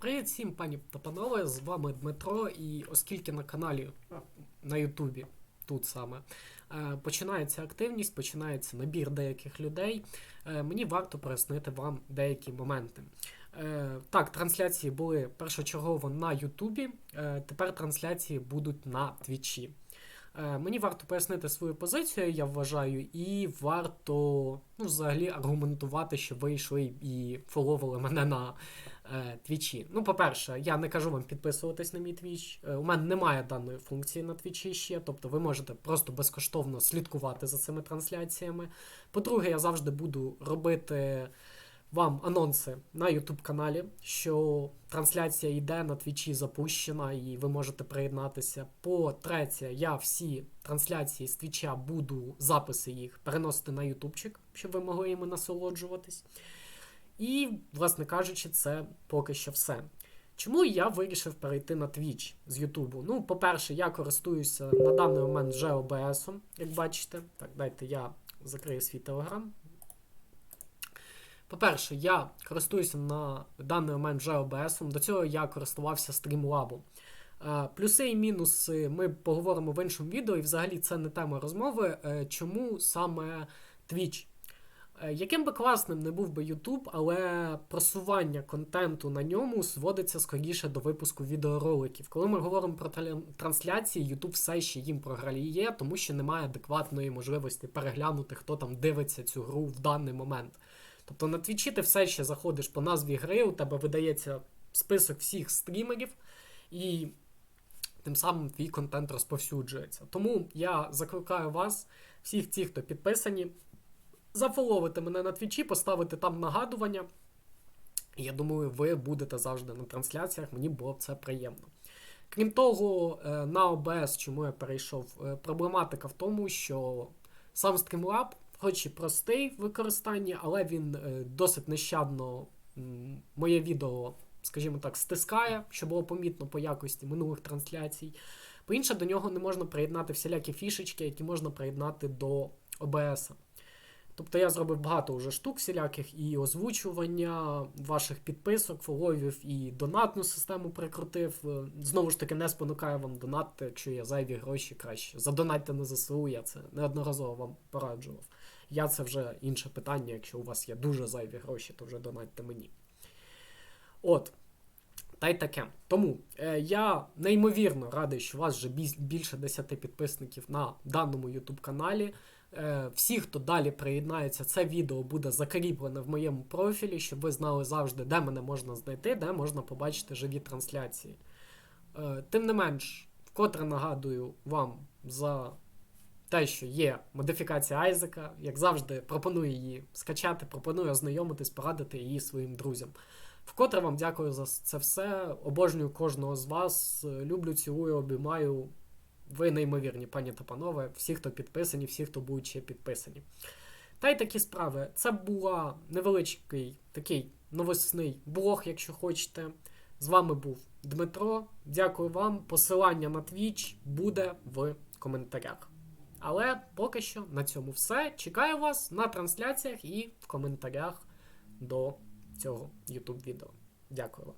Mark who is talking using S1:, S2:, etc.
S1: Привіт всім, пані та панове, з вами Дмитро, і оскільки на каналі на Ютубі, тут саме, е, починається активність, починається набір деяких людей, е, мені варто пояснити вам деякі моменти. Е, Так, трансляції були першочергово на Ютубі, тепер трансляції будуть на Твічі. Мені варто пояснити свою позицію, я вважаю, і варто ну, взагалі аргументувати, що ви йшли і фоловили мене на твічі. Ну, по-перше, я не кажу вам підписуватись на мій твіч. Е, у мене немає даної функції на твічі ще, тобто ви можете просто безкоштовно слідкувати за цими трансляціями. По-друге, я завжди буду робити вам анонси на YouTube каналі, що трансляція йде на твічі запущена, і ви можете приєднатися. По-третє, я всі трансляції з твіча буду записи їх переносити на ютубчик, щоб ви могли їми насолоджуватись. І, власне кажучи, це поки що все. Чому я вирішив перейти на Twitch з Ютубу? Ну, по-перше, я користуюся на даний момент вже OBS, як бачите. Так, дайте я закрию свій телеграм. По-перше, я користуюся на даний момент вже OBS. До цього я користувався Streamlab. Е, Плюси і мінуси ми поговоримо в іншому відео, і взагалі це не тема розмови. Е, Чому саме Twitch? Е, Яким би класним не був би YouTube, але просування контенту на ньому зводиться скоріше до випуску відеороликів. Коли ми говоримо про трансляції, YouTube все ще їм програє, тому що немає адекватної можливості переглянути, хто там дивиться цю гру в даний момент. Тобто на твічі ти все ще заходиш по назві гри, у тебе видається список всіх стрімерів, і тим самим твій контент розповсюджується. Тому я закликаю вас, всіх тих, хто підписані, зафоловити мене на твічі, поставити там нагадування. Я думаю, ви будете завжди на трансляціях, мені було б це приємно. Крім того, е, на OBS, чому я перейшов, е, проблематика в тому, що сам Streamlab, хоч і простий в використанні, але він е, досить нещадно моє відео, скажімо так, стискає, що було помітно по якості минулих трансляцій. По-інше, до нього не можна приєднати всілякі фішечки, які можна приєднати до OBS. Тобто я зробив багато вже штук всіляких і озвучування ваших підписок, фоловів, і донатну систему прикрутив. Е, Знову ж таки, не спонукаю вам донатити, якщо є зайві гроші краще. Задонатьте на ЗСУ, я це неодноразово вам пораджував. Я це вже інше питання. Якщо у вас є дуже зайві гроші, то вже донатьте мені. От. Та й таке. Тому е, я неймовірно радий, що у вас вже більше 10 підписників на даному YouTube каналі. Е, всі, хто далі приєднається, це відео буде закріплене в моєму профілі, щоб ви знали завжди, де мене можна знайти, де можна побачити живі трансляції. Е, тим не менш, вкотре нагадую вам за те, що є модифікація Айзека. Як завжди, пропоную її скачати, пропоную ознайомитись, порадити її своїм друзям. Вкотре вам дякую за це все. Обожнюю кожного з вас. Люблю, цілую, обіймаю. Ви неймовірні, пані та панове, всі, хто підписані, всі, хто будуть ще підписані. Та й такі справи. Це була невеличкий такий новосний блог, якщо хочете. З вами був Дмитро. Дякую вам. Посилання на Twitch буде в коментарях. Але поки що на цьому все. Чекаю вас на трансляціях і в коментарях до цього YouTube відео. Дякую вам.